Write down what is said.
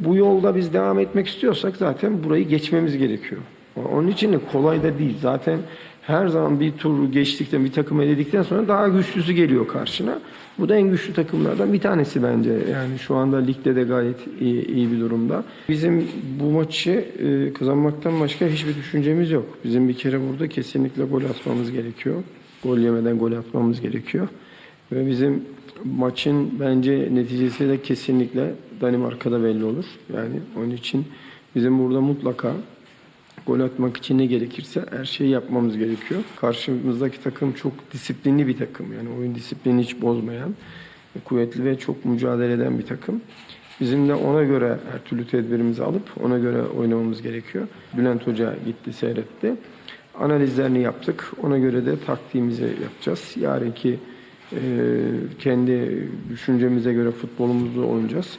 Bu yolda biz devam etmek istiyorsak zaten burayı geçmemiz gerekiyor. Onun için de kolay da değil. Zaten her zaman bir tur geçtikten, bir takım eledikten sonra daha güçlüsü geliyor karşına. Bu da en güçlü takımlardan bir tanesi bence. Yani şu anda ligde de gayet iyi, iyi bir durumda. Bizim bu maçı e, kazanmaktan başka hiçbir düşüncemiz yok. Bizim bir kere burada kesinlikle gol atmamız gerekiyor. Gol yemeden gol atmamız gerekiyor. Ve bizim maçın bence neticesi de kesinlikle Danimarka'da belli olur. Yani onun için bizim burada mutlaka gol atmak için ne gerekirse her şeyi yapmamız gerekiyor. Karşımızdaki takım çok disiplinli bir takım. Yani oyun disiplini hiç bozmayan, kuvvetli ve çok mücadele eden bir takım. Bizim de ona göre her türlü tedbirimizi alıp ona göre oynamamız gerekiyor. Bülent Hoca gitti seyretti. Analizlerini yaptık. Ona göre de taktiğimizi yapacağız. Yarınki kendi düşüncemize göre futbolumuzu oynayacağız.